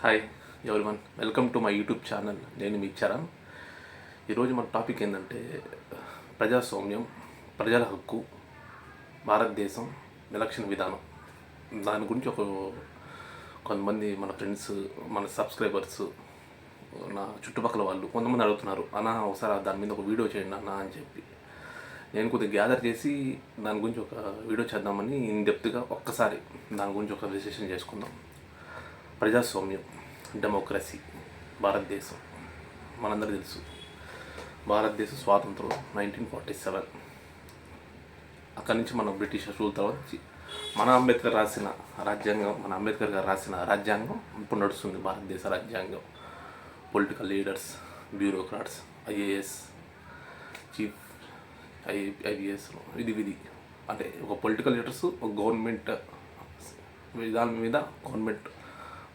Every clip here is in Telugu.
Hi everyone welcome to my YouTube channel నేను మీ చరణ్. ఈరోజు మన టాపిక్ ఏంటంటే ప్రజాస్వామ్యం ప్రజల హక్కు భారతదేశం ఎలక్షన్ విధానం. దాని గురించి ఒక కొంతమంది మన ఫ్రెండ్స్ మన సబ్స్క్రైబర్స్ నా చుట్టుపక్కల వాళ్ళు కొంతమంది అడుగుతున్నారు. అన్న ఒకసారి దాని మీద ఒక వీడియో చేయండి అన్న అని చెప్పి. నేను కొద్దిగా గ్యాదర్ చేసి దాని గురించి ఒక వీడియో చేద్దామని ఇన్ డెప్త్గా ఒక్కసారి దాని గురించి ఒక విశ్లేషణ చేసుకుందాం. ప్రజాస్వామ్యం డెమోక్రసీ భారతదేశం మనందరూ తెలుసు. భారతదేశ స్వాతంత్రం నైన్టీన్ ఫార్టీ సెవెన్. అక్కడి నుంచి మనం బ్రిటిష్ రూల్ తర్వాత మన అంబేద్కర్ రాసిన రాజ్యాంగం మన అంబేద్కర్ గారు రాసిన రాజ్యాంగం ఇప్పుడు నడుస్తుంది. భారతదేశ రాజ్యాంగం. Political leaders bureaucrats IAS chief I IAS ఇది విధి. అంటే ఒక పొలిటికల్ లీడర్స్ ఒక గవర్నమెంట్ విధానం మీద గవర్నమెంట్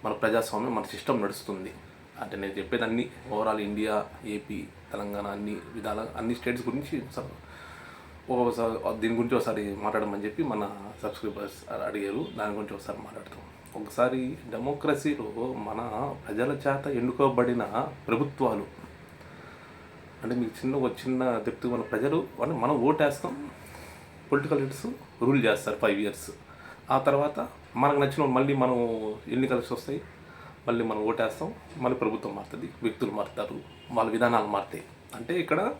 మన ప్రజాస్వామ్యం మన సిస్టమ్ నడుస్తుంది. అంటే నేను చెప్పేది అన్ని ఓవరాల్ ఇండియా ఏపీ తెలంగాణ అన్ని విధాల అన్ని స్టేట్స్ గురించి ఒకసారి ఒకసారి దీని గురించి ఒకసారి మాట్లాడమని చెప్పి మన సబ్స్క్రైబర్స్ అడిగారు. దాని గురించి ఒకసారి మాట్లాడతాం. ఒకసారి డెమోక్రసీలో మన ప్రజల చేత ఎన్నుకోబడిన ప్రభుత్వాలు అంటే మీకు చిన్న ఒక చిన్న చెప్తూ మన ప్రజలు అంటే మనం ఓటేస్తాం. పొలిటికల్ లీడర్స్ రూల్ చేస్తారు ఫైవ్ ఇయర్స్ ఆ తర్వాత మనకు నచ్చిన మళ్ళీ మనం ఎన్నికలు వస్తాయి మళ్ళీ మనం ఓటేస్తాం. మళ్ళీ ప్రభుత్వం మారుతుంది వ్యక్తులు మారుతారు వాళ్ళ విధానాలు మారుతాయి. అంటే ఇక్కడ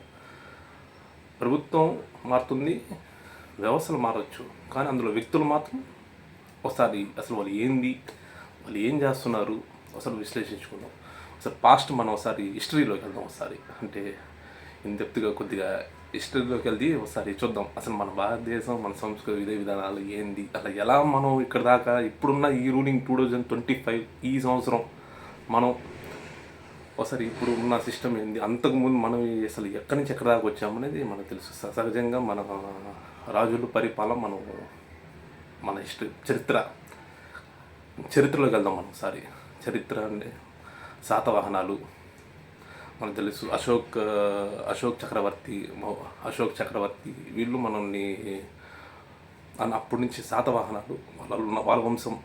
ప్రభుత్వం మారుతుంది వ్యవస్థలు మారచ్చు. కానీ అందులో వ్యక్తులు మాత్రం ఒకసారి అసలు వాళ్ళు ఏంది వాళ్ళు ఏం చేస్తున్నారు అసలు విశ్లేషించుకుందాం. అసలు పాస్ట్ మనం ఒకసారి హిస్టరీలోకి వెళ్దాం ఒకసారి. అంటే ఇంతెప్తుగా కొద్దిగా హిస్టరీలోకి వెళ్ళి ఒకసారి చూద్దాం. అసలు మన భారతదేశం మన సంస్కృతి విధి విధానాలు ఏంది? అలా ఎలా మనం ఇక్కడ దాకా ఇప్పుడున్న ఈ ruling two thousand twenty five ఈ సంవత్సరం మనం ఒకసారి ఇప్పుడు ఉన్న సిస్టమ్ ఏంది? అంతకుముందు మనం అసలు ఎక్కడి నుంచి ఎక్కడ దాకా వచ్చామనేది మనకు తెలుసు. సహజంగా మన రాజులు పరిపాలన మనం మన హిస్టరీ చరిత్ర చరిత్రలోకి వెళ్దాం మనం ఒకసారి. చరిత్ర అంటే శాతవాహనాలు మనకు తెలుసు. అశోక్ అశోక్ చక్రవర్తి అశోక్ చక్రవర్తి వీళ్ళు మనల్ని అని అప్పటి నుంచి శాతవాహనాలు వాళ్ళ ఉన్న- వాళ్ళ వంశం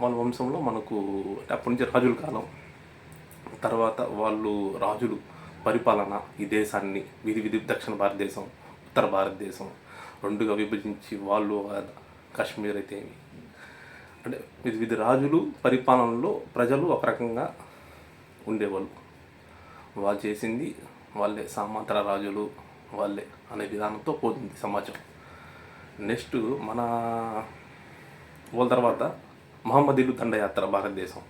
వాళ్ళ వంశంలో మనకు అంటే అప్పటి నుంచి రాజుల కాలం. తర్వాత వాళ్ళు రాజులు పరిపాలన ఈ దేశాన్ని విధి విధి దక్షిణ భారతదేశం ఉత్తర భారతదేశం రెండుగా విభజించి వాళ్ళు కాశ్మీర్ అయితే అంటే విధి విధి రాజులు పరిపాలనలో ప్రజలు ఒక రకంగా ఉండేవాళ్ళు. వాళ్ళు చేసింది వాళ్ళే సామంతర రాజులు వాళ్ళే అనే విధానంతో పోతుంది సమాజం. నెక్స్ట్ మన వాళ్ళ తర్వాత మహమ్మదీలు దండయాత్ర భారతదేశం.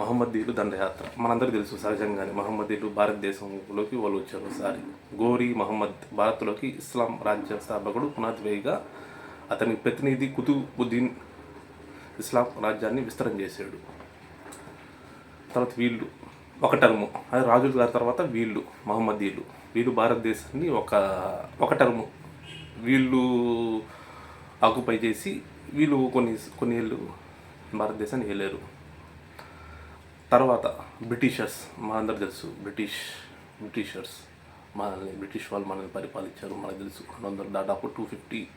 మహమ్మదీలు దండయాత్ర. మనందరికీ తెలుసు సహజంగానే మహమ్మదీలు భారతదేశంలోకి వాళ్ళు వచ్చారు ఒకసారి. గోరీ మహమ్మద్ భారత్లోకి ఇస్లాం రాజ్య స్థాపకుడు పునాదివేయిగా అతని ప్రతినిధి కుతుబుద్దీన్ ఇస్లాం రాజ్యాన్ని విస్తరణ చేశాడు. తర్వాత వీళ్ళు ఒక టర్ము. అది రాజుల గారి తర్వాత వీళ్ళు మహమ్మదీలు వీళ్ళు. భారతదేశాన్ని ఒక ఒక టర్ము. వీళ్ళు ఆక్యుపై చేసి వీళ్ళు కొన్ని కొన్ని ఏళ్ళు భారతదేశాన్ని వెళ్ళారు తర్వాత బ్రిటిషర్స్ మనందరూ తెలుసు బ్రిటిష్ బ్రిటిషర్స్ మనల్ని బ్రిటిష్ వాళ్ళు మనల్ని పరిపాలించారు మనకు తెలుసు. రెండు వందలు దాదాపు టూ ఫిఫ్టీ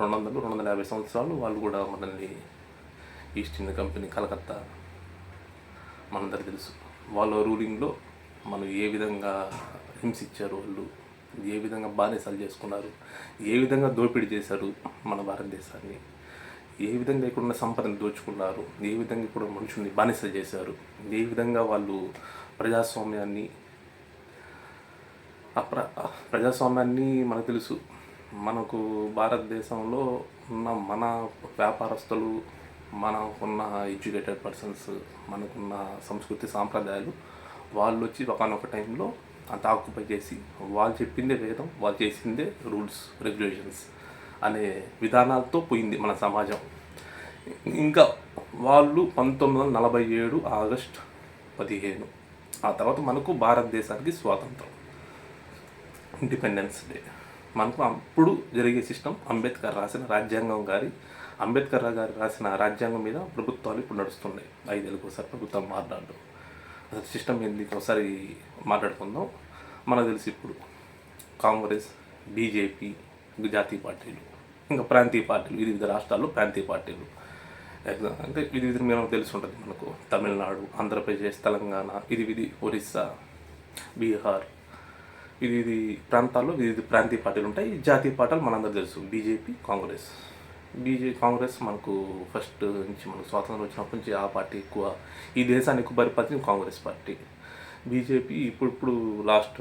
రెండు వందలు రెండు వందల యాభై సంవత్సరాలు వాళ్ళు కూడా మనల్ని ఈస్ట్ ఇండియా కంపెనీ కలకత్తా మనందరికీ తెలుసు. వాళ్ళ రూలింగ్లో మనం ఏ విధంగా హింసించారు వాళ్ళు ఏ విధంగా బానిసలు చేసుకున్నారు ఏ విధంగా దోపిడీ చేశారు మన భారతదేశాన్ని ఏ విధంగా ఇక్కడ ఉన్న సంపదను దోచుకున్నారు ఏ విధంగా ఇక్కడ మనుషుల్ని బానిసలు చేశారు ఏ విధంగా వాళ్ళు ప్రజాస్వామ్యాన్ని అప్ర ప్ర ప్రజాస్వామ్యాన్ని మనకు తెలుసు. మనకు భారతదేశంలో ఉన్న మన వ్యాపారస్తులు మనకున్న ఎడ్యుకేటెడ్ పర్సన్స్ మనకున్న సంస్కృతి సాంప్రదాయాలు వాళ్ళు వచ్చి ఒకనొక టైంలో అంత ఆక్యుపై చేసి వాళ్ళు చెప్పిందే వేదం వాళ్ళు చేసిందే రూల్స్ రెగ్యులేషన్స్ అనే విధానాలతో పోయింది మన సమాజం. ఇంకా వాళ్ళు పంతొమ్మిది వందల నలభై ఏడు ఆగస్ట్ పదిహేను ఆ తర్వాత మనకు భారతదేశానికి స్వాతంత్రం ఇండిపెండెన్స్ డే. మనకు అప్పుడు జరిగే సిస్టమ్ అంబేద్కర్ రాసిన రాజ్యాంగం గారి అంబేద్కర్ గారు రాసిన రాజ్యాంగం మీద ప్రభుత్వాలు ఇప్పుడు నడుస్తున్నాయి. ఐదేళ్ళకి ఒకసారి ప్రభుత్వం మాట్లాడడం అసలు సిస్టమ్ ఏంది? ఒకసారి మాట్లాడుకుందాం. మనకు తెలిసి ఇప్పుడు కాంగ్రెస్ బీజేపీ జాతీయ పార్టీలు ఇంకా ప్రాంతీయ పార్టీలు వివిధ రాష్ట్రాల్లో ప్రాంతీయ పార్టీలు. ఎగ్జామ్ అంటే ఇది ఇది మనకు తెలిసి ఉంటుంది మనకు. తమిళనాడు ఆంధ్రప్రదేశ్ తెలంగాణ ఇది ఇది ఒరిస్సా బీహార్ ఇది ఇది ప్రాంతాల్లో వివిధ ప్రాంతీయ పార్టీలు ఉంటాయి. ఈ జాతీయ పార్టీలు మనందరూ తెలుసు. బీజేపీ కాంగ్రెస్. బీజే కాంగ్రెస్ మనకు ఫస్ట్ నుంచి మనకు స్వాతంత్రం వచ్చినప్పటి నుంచి ఆ పార్టీ ఎక్కువ ఈ దేశాన్ని ఎక్కువ పరిపాలించింది కాంగ్రెస్ పార్టీ. బీజేపీ ఇప్పుడు ఇప్పుడు లాస్ట్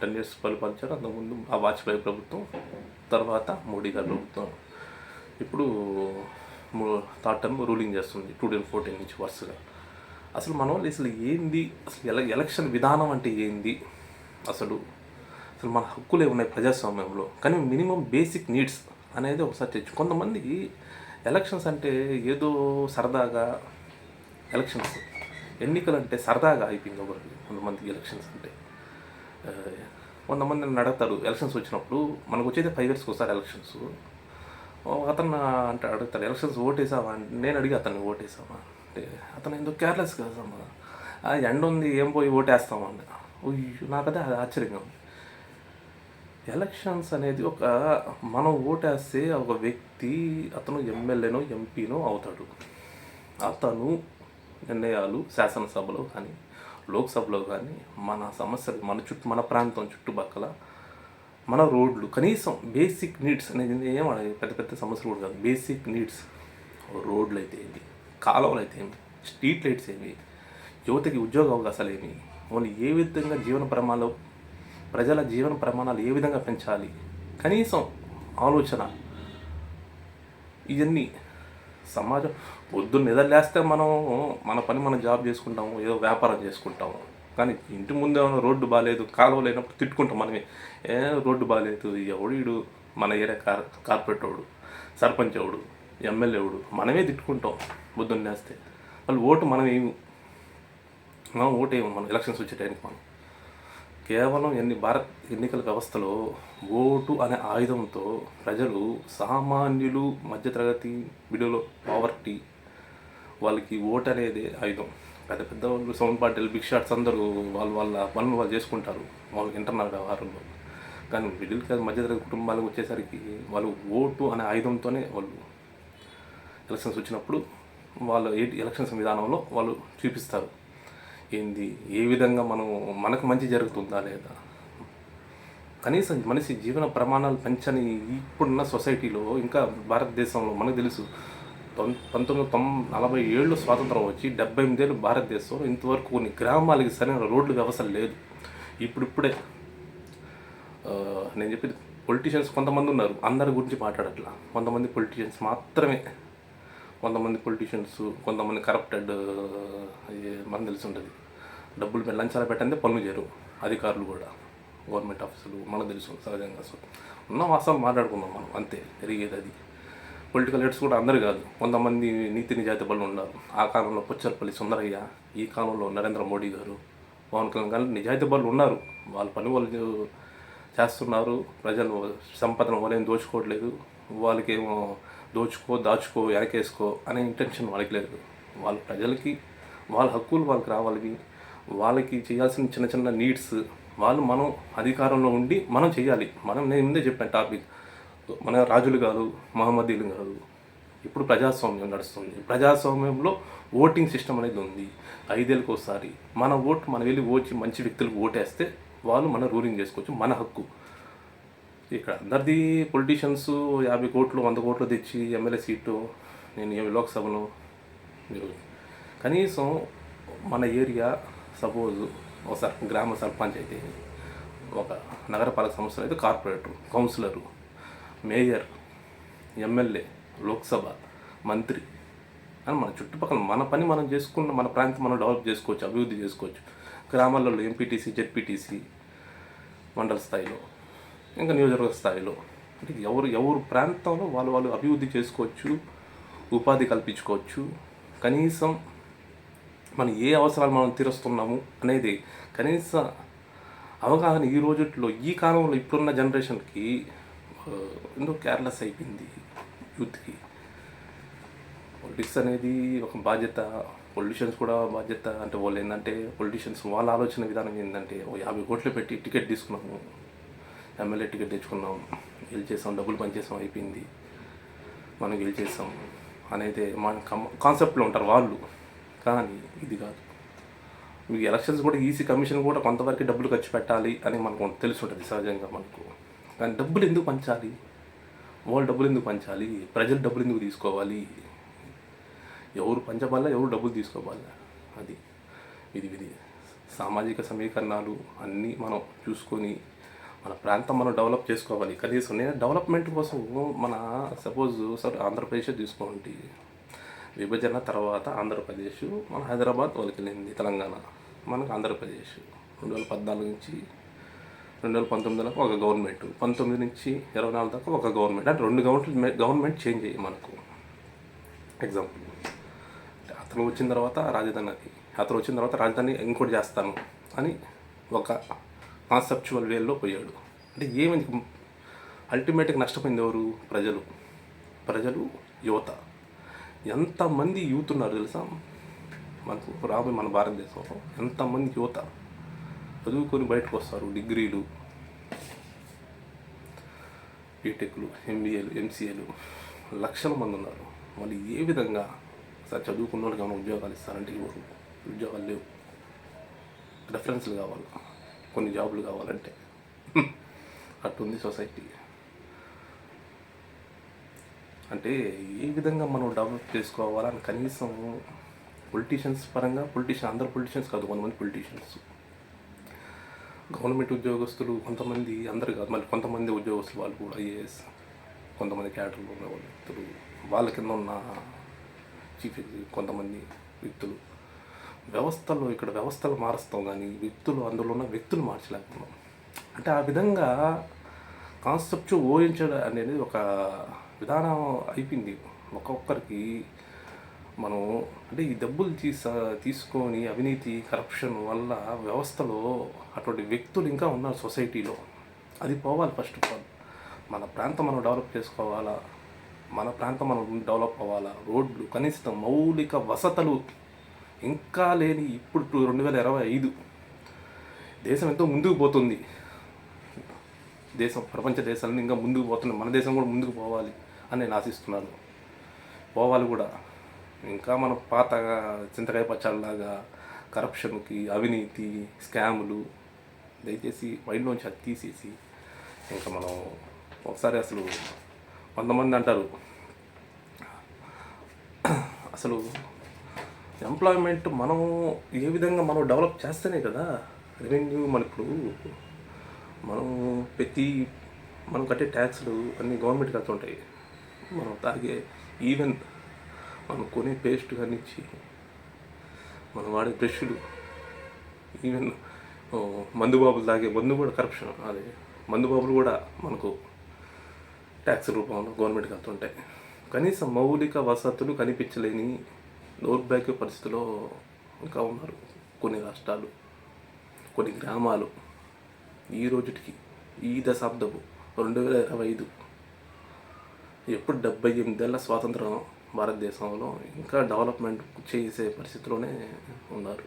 టెన్ ఇయర్స్ పరిపాలించారు అంతకుముందు ఆ వాజ్పేయి ప్రభుత్వం తర్వాత మోడీ గారి ప్రభుత్వం. ఇప్పుడు థర్డ్ టర్మ్ రూలింగ్ చేస్తుంది టూ థౌజండ్ ఫోర్టీన్ నుంచి వరుసగా. అసలు మన వాళ్ళు అసలు ఏంది? అసలు ఎల ఎలక్షన్ విధానం అంటే ఏంది? అసలు అసలు మన హక్కులే ఉన్నాయి ప్రజాస్వామ్యంలో. కానీ మినిమం బేసిక్ నీడ్స్ అనేది ఒకసారి తెచ్చు కొంతమంది ఎలక్షన్స్ అంటే ఏదో సరదాగా ఎలక్షన్స్ ఎన్నికలు అంటే సరదాగా అయిపోయింది ఒకరికి కొంతమందికి ఎలక్షన్స్ అంటే. కొంతమంది నన్ను అడుగుతారు ఎలక్షన్స్ వచ్చినప్పుడు మనకు వచ్చేది ఫైవ్ ఇయర్స్కి ఒకసారి ఎలక్షన్స్. అతను అంటే అడుగుతారు ఎలక్షన్స్ ఓటేసావా? నేను అడిగి అతన్ని ఓటేసావా? అంటే అతను ఎందుకు కేర్లెస్ కదా ఆ ఎండ ఉంది ఏం పోయి ఓటేస్తామా అని నాకదే ఆశ్చర్యంగా ఉంది. ఎలక్షన్స్ అనేది ఒక మనం ఓటేస్తే ఒక వ్యక్తి అతను ఎమ్మెల్యేనో ఎంపీనో అవుతాడు. అతను నిర్ణయాలు శాసనసభలో కానీ లోక్సభలో కానీ మన సమస్యలు మన చుట్టూ మన ప్రాంతం చుట్టుపక్కల మన రోడ్లు కనీసం బేసిక్ నీడ్స్ అనేది ఏం పెద్ద పెద్ద సమస్యలు కూడా కాదు. బేసిక్ నీడ్స్ రోడ్లు అయితే ఏమి కాలువలు అయితే ఏమి స్ట్రీట్ లైట్స్ ఏమి యువతకి ఉద్యోగ అవకాశాలు ఏమి వాళ్ళు ఏ విధంగా జీవన ప్రమాణాలు ప్రజల జీవన ప్రమాణాలు ఏ విధంగా పెంచాలి? కనీసం ఆలోచన. ఇవన్నీ సమాజం పొద్దున్న నిద్రలేస్తే మనం మన పని మనం జాబ్ చేసుకుంటాము ఏదో వ్యాపారం చేసుకుంటాము. కానీ ఇంటి ముందే రోడ్డు బాగాలేదు కాలువ లేనప్పుడు తిట్టుకుంటాం మనమే. ఏ రోడ్డు బాగాలేదు ఎవడు మన ఏరియా కార్ కార్పొరేట్ వాడు సర్పంచ్ ఎవడు ఎమ్మెల్యే ఎవడు మనమే తిట్టుకుంటాం పొద్దున్న లేస్తే. వాళ్ళు ఓటు మనం ఏమి? మనం ఓటు ఏమో? మనం ఎలక్షన్స్ వచ్చే టైంకి మనం. కేవలం ఎన్ని భారత్ ఎన్నికల వ్యవస్థలో ఓటు అనే ఆయుధంతో ప్రజలు సామాన్యులు మధ్యతరగతి మిడిల్ పావర్టీ వాళ్ళకి ఓటు అనేది ఆయుధం. పెద్ద పెద్ద వాళ్ళు సౌండ్ పార్టీలు బిగ్ షాట్స్ అందరూ వాళ్ళు వాళ్ళ పనులు వాళ్ళు చేసుకుంటారు వాళ్ళకి ఇంటర్నల్ వ్యవహారంలో. కానీ మిడిల్ క్లాస్ మధ్యతరగతి కుటుంబాలకు వచ్చేసరికి వాళ్ళు ఓటు అనే ఆయుధంతోనే వాళ్ళు ఎలక్షన్స్ వచ్చినప్పుడు వాళ్ళు ఎలక్షన్స్ విధానంలో వాళ్ళు చూపిస్తారు. ఏంది? ఏ విధంగా మనం మనకు మంచి జరుగుతుందా లేదా? కనీసం మనిషి జీవన ప్రమాణాలు పెంచని ఇప్పుడున్న సొసైటీలో ఇంకా భారతదేశంలో మనకు తెలుసు తొం పంతొమ్మిది తొం నలభై ఏళ్ళు స్వాతంత్రం వచ్చి డెబ్బై ఎనిమిదేళ్ళు భారతదేశంలో ఇంతవరకు కొన్ని గ్రామాలకి సరైన రోడ్లు వ్యవస్థ లేదు ఇప్పుడిప్పుడే. నేను చెప్పేది పొలిటీషియన్స్ కొంతమంది ఉన్నారు. అందరి గురించి మాట్లాడట్లా. కొంతమంది పొలిటీషియన్స్ మాత్రమే. కొంతమంది పొలిటీషియన్స్ కొంతమంది కరప్టెడ్ మనం తెలిసి ఉంటుంది డబ్బులు లంచాలు పెట్టండి పనులు చేయరు అధికారులు కూడా గవర్నమెంట్ ఆఫీసులు మనకు తెలుసు సహజంగా. సో ఉన్న వాస్తవాలు మాట్లాడుకుందాం మనం అంతే జరిగేది అది. పొలిటికల్ లీడర్స్ కూడా అందరు కాదు కొంతమంది నీతి నిజాయితీ బలు ఉన్నారు. ఆ కాలంలో పుచ్చర్పల్లి సుందరయ్య ఈ కాలంలో నరేంద్ర మోడీ గారు పవన్ కళ్యాణ్ గారు నిజాయితీ బలు ఉన్నారు. వాళ్ళ పని వాళ్ళు చేస్తున్నారు. ప్రజలు సంపదను వాళ్ళేం దోచుకోవట్లేదు. వాళ్ళకేమో దోచుకో దాచుకో వెనకేసుకో అనే ఇంటెన్షన్ వాళ్ళకి లేదు. వాళ్ళ ప్రజలకి వాళ్ళ హక్కులు వాళ్ళకి రావాలి వాళ్ళకి చేయాల్సిన చిన్న చిన్న నీడ్స్ వాళ్ళు మనం అధికారంలో ఉండి మనం చేయాలి. మనం నేను ముందే చెప్పాను టాపిక్ మన రాజులు కాదు మహమ్మదీలు కాదు. ఇప్పుడు ప్రజాస్వామ్యం నడుస్తుంది. ప్రజాస్వామ్యంలో ఓటింగ్ సిస్టమ్ అనేది ఉంది. ఐదేళ్ళకి ఒకసారి మన ఓటు మనం వెళ్ళి ఓచి మంచి వ్యక్తులకు ఓటేస్తే వాళ్ళు మన రూలింగ్ చేసుకోవచ్చు మన హక్కు. ఇక్కడ అందరిది పొలిటీషియన్స్ యాభై కోట్లు వంద కోట్లు తెచ్చి ఎమ్మెల్యే సీటు నేను లోక్సభను లోక్సభలో మీరు కనీసం మన ఏరియా సపోజ్ ఒక సర్ గ్రామ సర్పంచ్ అయితే ఒక నగరపాలక సంస్థ అయితే corporator councillor mayor MLA Lok Sabha మంత్రి అని మన చుట్టుపక్కల మన పని మనం చేసుకున్న మన ప్రాంతం మనం డెవలప్ చేసుకోవచ్చు అభివృద్ధి చేసుకోవచ్చు. గ్రామాలలో ఎంపీటీసీ జెడ్పీటీసీ మండల స్థాయిలో ఇంకా నియోజకవర్గ స్థాయిలో. అంటే ఎవరు ఎవరు ప్రాంతంలో వాళ్ళు వాళ్ళు అభివృద్ధి చేసుకోవచ్చు ఉపాధి కల్పించుకోవచ్చు. కనీసం మనం ఏ అవసరాలు మనం తీరుస్తున్నాము అనేది కనీస అవగాహన ఈ రోజుల్లో ఈ కాలంలో ఇప్పుడున్న జనరేషన్కి ఎందుకు కేర్లెస్ అయిపోయింది యూత్కి. పొలిటిక్స్ అనేది ఒక బాధ్యత పొలిటీషియన్స్ కూడా బాధ్యత. అంటే వాళ్ళు ఏంటంటే పొలిటీషియన్స్ వాళ్ళ ఆలోచన విధానం ఏంటంటే ఓ యాభై కోట్లు పెట్టి టికెట్ తీసుకున్నాము. ఎమ్మెల్యే టికెట్ తెచ్చుకున్నాం. గెలిచేసాం డబ్బులు పనిచేసాం అయిపోయింది. మనం గెలిచేసాం. అనేది మన కాన్సెప్ట్లో ఉంటారు వాళ్ళు. కానీ ఇది కాదు. మీకు ఎలక్షన్స్ కూడా ఈసీ కమిషన్ కూడా కొంతవరకు డబ్బులు ఖర్చు పెట్టాలి అని మనకు తెలిసి ఉంటుంది సహజంగా మనకు. కానీ డబ్బులు ఎందుకు పంచాలి? వాళ్ళు డబ్బులు ఎందుకు పంచాలి? ప్రజలు డబ్బులు ఎందుకు తీసుకోవాలి? ఎవరు పంచబల్లా ఎవరు డబ్బులు తీసుకోవాలా అది ఇది ఇది. సామాజిక సమీకరణాలు అన్నీ మనం చూసుకొని మన ప్రాంతం మనం డెవలప్ చేసుకోవాలి. కనీసం నేను డెవలప్మెంట్ కోసం మన సపోజ్ సార్ ఆంధ్రప్రదేశ్ తీసుకోండి. విభజన తర్వాత ఆంధ్రప్రదేశ్ మన హైదరాబాద్ వాళ్ళకి తెలంగాణ. మనకు ఆంధ్రప్రదేశ్. రెండు వేల పద్నాలుగు నుంచి రెండు వేల పంతొమ్మిది దాకా ఒక గవర్నమెంట్. పంతొమ్మిది నుంచి ఇరవై నాలుగు దాకా ఒక గవర్నమెంట్. అంటే రెండు గవర్నమెంట్ గవర్నమెంట్ చేంజ్ అయ్యి మనకు. ఎగ్జాంపుల్ అతను వచ్చిన తర్వాత రాజధాని అది అతను వచ్చిన తర్వాత రాజధాని ఇంకోటి చేస్తాను అని ఒక కాన్సెప్చువల్ వేలో పోయాడు. అంటే ఏమైంది? అల్టిమేట్గా నష్టపోయింది ఎవరు? ప్రజలు. ప్రజలు యువత. ఎంతమంది యూత్ ఉన్నారు తెలుసా? మనకు రాబోయే మన భారతదేశంలో ఎంతమంది యువత చదువుకొని బయటకు వస్తారు డిగ్రీలు బీటెక్లు ఎంబీఏలు ఎంసీఏలు లక్షల మంది ఉన్నారు. వాళ్ళు ఏ విధంగా? సార్ చదువుకున్న వాళ్ళకి ఏమైనా ఉద్యోగాలు ఇస్తారంటే ఇవ్వరు ఉద్యోగాలు లేవు. రెఫరెన్స్లు కావాలి. కొన్ని జాబులు కావాలంటే. అట్టుంది సొసైటీ. అంటే ఏ విధంగా మనం డెవలప్ చేసుకోవాలని కనీసం పొలిటీషియన్స్ పరంగా పొలిటీషియన్ అందరు పొలిటీషియన్స్ కాదు కొంతమంది పొలిటీషియన్స్ గవర్నమెంట్ ఉద్యోగస్తులు కొంతమంది అందరు కాదు మళ్ళీ కొంతమంది ఉద్యోగస్తులు వాళ్ళు కూడా ఐఏఎస్ కొంతమంది క్యాడర్లు ఉన్న వ్యక్తులు వాళ్ళ కింద ఉన్న చీఫ్ ఎగ్జిక్యూటివ్ కొంతమంది వ్యక్తులు. వ్యవస్థలో ఇక్కడ వ్యవస్థలు మారుస్తాం కానీ వ్యక్తులు అందులో ఉన్న వ్యక్తులు మార్చలేకపోతున్నాం. అంటే ఆ విధంగా కాన్సెప్ట్ ఊహించడం అనేది ఒక విధానం అయిపోయింది. ఒక్కొక్కరికి మనం అంటే ఈ డబ్బులు తీస తీసుకొని అవినీతి కరప్షన్ వల్ల వ్యవస్థలో అటువంటి వ్యక్తులు ఇంకా ఉన్నారు సొసైటీలో. అది పోవాలి ఫస్ట్ ఆఫ్ ఆల్ మన ప్రాంతం మనం డెవలప్ చేసుకోవాలా? మన ప్రాంతం మనం డెవలప్ అవ్వాలా? రోడ్లు కనీసం మౌలిక వసతులు ఇంకా లేని ఇప్పుడు రెండు వేల ఇరవై ఐదు. దేశం ఎంతో ముందుకు పోతుంది. దేశం ప్రపంచ దేశాలను ఇంకా ముందుకు పోతుంది మన దేశం కూడా ముందుకు పోవాలి. అని నేను ఆశిస్తున్నాను. పోవాలి కూడా. ఇంకా మన పాత చింతకాయ పచ్చళ్ళలాగా కరప్షన్కి అవినీతి స్కాములు దయచేసి మైండ్లోంచి అది తీసేసి ఇంకా మనం ఒకసారి అసలు కొంతమంది అంటారు. అసలు ఎంప్లాయ్మెంట్ మనం ఏ విధంగా మనం డెవలప్ చేస్తేనే కదా రెవెన్యూ మనకు మనం ప్రతి మనం కట్టే ట్యాక్స్లు అన్నీ గవర్నమెంట్ కడుతుంటాయి మనం తాగే ఈవెన్ మనం కొనే పేస్ట్ కానిచ్చి మనం వాడే బ్రష్లు ఈవెన్ ఓ, మందు బాబులు తాగే మందు కూడా కరప్షన్ అదే మందు బాబులు కూడా మనకు ట్యాక్స్ రూపంలో గవర్నమెంట్కి కడుతుంటాయి కనీసం మౌలిక వసతులు కనిపించలేని దౌర్భాగ్య పరిస్థితిలో ఇంకా ఉన్నారు కొన్ని రాష్ట్రాలు కొన్ని గ్రామాలు. ఈ రోజుటికి ఈ దశాబ్దపు రెండు వేల ఇరవై ఐదు ఎప్పుడు డెబ్బై ఎనిమిదేళ్ళ స్వాతంత్రం భారతదేశంలో ఇంకా డెవలప్మెంట్ చేసే పరిస్థితిలోనే ఉన్నారు.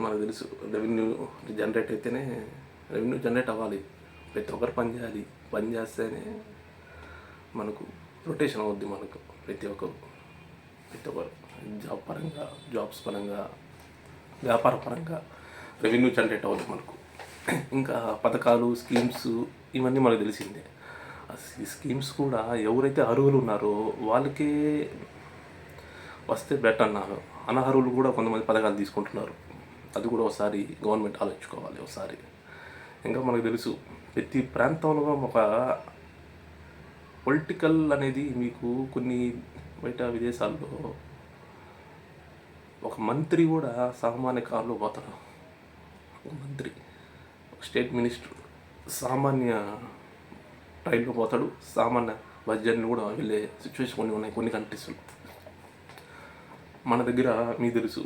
మనకు తెలుసు రెవెన్యూ జనరేట్ అయితేనే రెవెన్యూ జనరేట్ అవ్వాలి. ప్రతి ఒక్కరు పని చేయాలి. పని చేస్తేనే మనకు రొటేషన్ అవుద్ది మనకు ప్రతి ఒక్కరు. ప్రతి ఒక్కరు. జాబ్ పరంగా జాబ్స్ పరంగా వ్యాపార పరంగా రెవెన్యూ జనరేట్ అవ్వాలి మనకు. ఇంకా పథకాలు స్కీమ్స్ ఇవన్నీ మనకు తెలిసిందే. ఈ స్కీమ్స్ కూడా ఎవరైతే అర్హులు ఉన్నారో వాళ్ళకే వస్తే బెటర్ అన్నారు. అనర్హులు కూడా కొంతమంది పథకాలు తీసుకుంటున్నారు. అది కూడా ఒకసారి గవర్నమెంట్ ఆలోచించుకోవాలి ఒకసారి. ఇంకా మనకు తెలుసు ప్రతి ప్రాంతంలో ఒక పొలిటికల్ అనేది మీకు కొన్ని బయట విదేశాల్లో ఒక మంత్రి కూడా సామాన్య కారులో పోతారు. ఒక మంత్రి ఒక స్టేట్ మినిస్టర్. సామాన్య ట్రైన్లో పోతాడు. సామాన్య బస్ జర్నీ కూడా వెళ్ళే సిచ్యువేషన్ కొన్ని ఉన్నాయి కొన్ని కంట్రీస్లో. మన దగ్గర మీ తెలుసు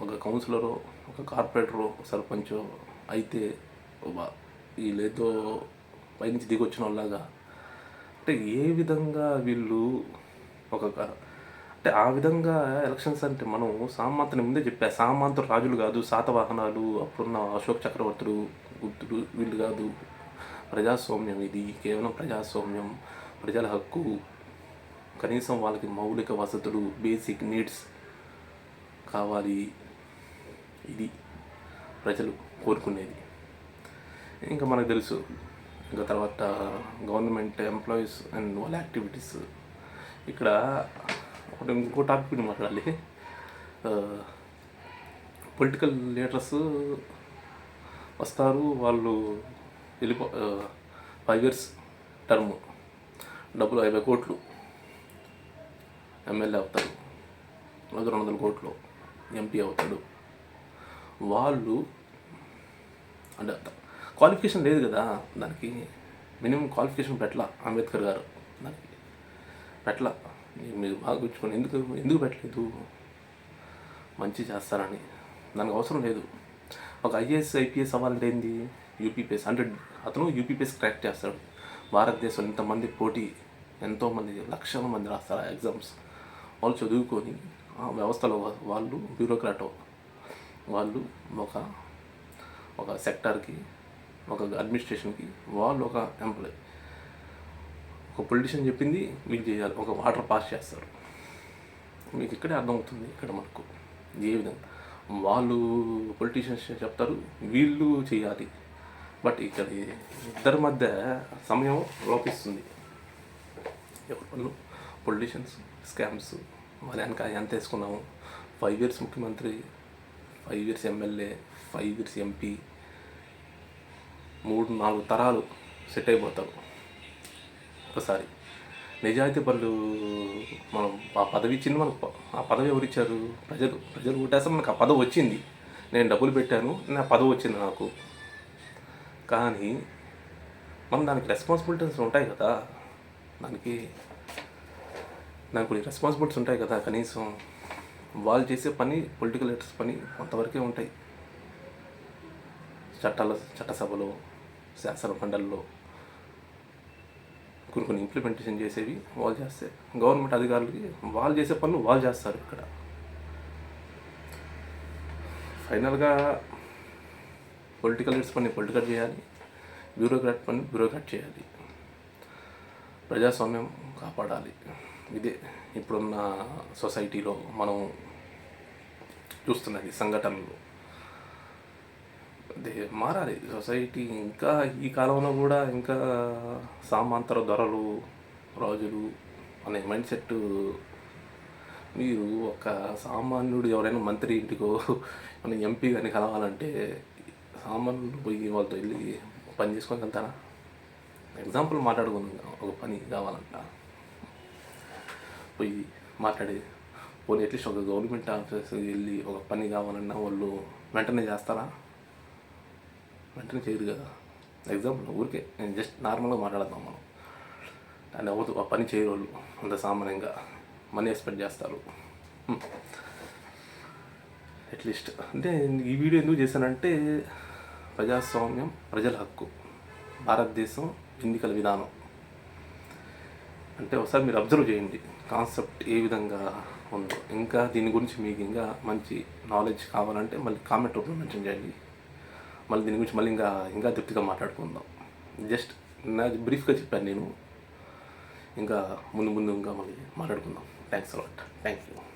ఒక కౌన్సిలరో ఒక కార్పొరేటరో సర్పంచో అయితే వీళ్ళేదో పైనుంచి దిగొచ్చిన వాళ్ళగా అంటే ఏ విధంగా వీళ్ళు ఒక అంటే ఆ విధంగా ఎలక్షన్స్ అంటే మనం సామాంతని ముందే చెప్పా సామంతులు రాజులు కాదు శాతవాహనాలు అప్పుడున్న అశోక్ చక్రవర్తులు గుప్తుడు వీళ్ళు కాదు. ప్రజాస్వామ్యం ఇది. కేవలం ప్రజాస్వామ్యం ప్రజల హక్కు. కనీసం వాళ్ళకి మౌలిక వసతులు బేసిక్ నీడ్స్ కావాలి. ఇది ప్రజలు కోరుకునేది. ఇంకా మనకు తెలుసు ఇంకా తర్వాత గవర్నమెంట్ ఎంప్లాయీస్ అండ్ వాళ్ళ యాక్టివిటీస్ ఇక్కడ ఒకటి ఇంకో టాపిక్ మాట్లాడాలి. పొలిటికల్ లీడర్స్ వస్తారు వాళ్ళు వెళ్ళిపో ఫైవ్ ఇయర్స్ టర్మ్ డబ్బులు యాభై కోట్లు ఎమ్మెల్యే అవుతాడు అలాగే రెండు వందల కోట్లు ఎంపీ అవుతాడు. వాళ్ళు అంటే క్వాలిఫికేషన్ లేదు కదా దానికి. మినిమం క్వాలిఫికేషన్ పెట్టలా అంబేద్కర్ గారు దానికి. పెట్టలా. మీరు- మీరు బాగా గుర్చుకోండి ఎందుకు ఎందుకు పెట్టలేదు? మంచి చేస్తారని. దానికి అవసరం లేదు. ఒక ఐఏఎస్ ఐపీఎస్ అవ్వాలంటే ఏంది యూపీపీఎస్. అంటే అతను యూపీపీఎస్ క్రాక్ చేస్తాడు. భారతదేశం ఇంతమంది పోటీ ఎంతోమంది లక్షల మంది రాస్తారు ఆ ఎగ్జామ్స్ వాళ్ళు చదువుకొని ఆ వ్యవస్థలో వాళ్ళు బ్యూరోక్రాట్ వాళ్ళు ఒక ఒక సెక్టార్కి ఒక అడ్మినిస్ట్రేషన్కి వాళ్ళు ఒక ఎంప్లాయ్ ఒక పొలిటీషియన్ చెప్పింది వీళ్ళు చేయాలి. ఒక వాటర్ పాస్ చేస్తారు. మీకు ఇక్కడే అర్థమవుతుంది ఇక్కడ మనకు ఏ విధంగా. వాళ్ళు పొలిటీషియన్స్ చెప్తారు వీళ్ళు చేయాలి. బట్ ఇక్కడ ఇద్దరి మధ్య సమయం లోపిస్తుంది. ఎవరు? పొలిటీషియన్స్ స్కామ్స్ మరి వెనక ఎంత వేసుకున్నాము? ఫైవ్ ఇయర్స్ ముఖ్యమంత్రి five years MLA five years MP మూడు నాలుగు తరాలు సెట్ అయిపోతారు. ఒకసారి. నిజాయితీ పనులు మనం ఆ పదవి ఇచ్చింది మనకు ఆ పదవి ఎవరు ఇచ్చారు ప్రజలు. ప్రజలు ఓటేస్తే మనకు ఆ పదవి వచ్చింది. నేను డబ్బులు పెట్టాను నా పదవి వచ్చింది నాకు. కానీ మనం దానికి రెస్పాన్సిబిలిటీస్ ఉంటాయి కదా. దానికి దానికి కొన్ని రెస్పాన్సిబిలిటీస్ ఉంటాయి కదా. కనీసం వాళ్ళు చేసే పని పొలిటికల్ లీడర్స్ పని కొంతవరకే ఉంటాయి. చట్టాల చట్టసభలో శాసన మండలిలో కొన్ని కొన్ని ఇంప్లిమెంటేషన్ చేసేవి వాళ్ళు చేస్తే. గవర్నమెంట్ అధికారులకి వాళ్ళు చేసే పనులు వాళ్ళు చేస్తారు ఇక్కడ. ఫైనల్గా పొలిటికల్ లీడర్స్ పని పొలిటికల్ చేయాలి. బ్యూరోక్రాట్ పని బ్యూరోక్రాట్ చేయాలి. ప్రజాస్వామ్యం కాపాడాలి. ఇదే ఇప్పుడున్న సొసైటీలో మనం చూస్తున్నది సంఘటనలు. మారాలి. సొసైటీ ఇంకా ఈ కాలంలో కూడా ఇంకా సామాంతర ధరలు రాజులు అనే మైండ్ సెట్ మీరు ఒక సామాన్యుడు ఎవరైనా మంత్రి ఇంటికో మన ఎంపీ కానీ కలవాలంటే సామాన్యుడు పోయి వాళ్ళతో వెళ్ళి పని చేసుకొని వెళ్తారా? ఎగ్జాంపుల్ మాట్లాడుకుందాం. ఒక పని కావాలంట. పోయి మాట్లాడి పోనీ అట్లీస్ట్ ఒక గవర్నమెంట్ ఆఫీస్కి వెళ్ళి ఒక పని కావాలన్నా వాళ్ళు వెంటనే చేస్తారా? వెంటనే చేయదు కదా. ఎగ్జాంపుల్ ఊరికే నేను జస్ట్ నార్మల్గా మాట్లాడదాం మనం. అండ్ అవ్వదు ఆ పని చేయరు వాళ్ళు అంత సామాన్యంగా మనీ ఎక్స్పెక్ట్ చేస్తారు. అట్లీస్ట్ అంటే ఈ వీడియో ఎందుకు చేశానంటే ప్రజాస్వామ్యం ప్రజల హక్కు భారతదేశం ఎన్నికల విధానం. అంటే ఒకసారి మీరు అబ్జర్వ్ చేయండి కాన్సెప్ట్ ఏ విధంగా ఉందో. ఇంకా దీని గురించి మీకు ఇంకా మంచి నాలెడ్జ్ కావాలంటే మళ్ళీ కామెంట్ రూపంలో మెన్షన్ చేయండి. మళ్ళీ దీని గురించి మళ్ళీ ఇంకా ఇంకా తృప్తిగా మాట్లాడుకుందాం. జస్ట్ నా బ్రీఫ్గా చెప్పాను నేను. ఇంకా ముందు ముందు ఇంకా మళ్ళీ మాట్లాడుకుందాం. Thanks a lot thank you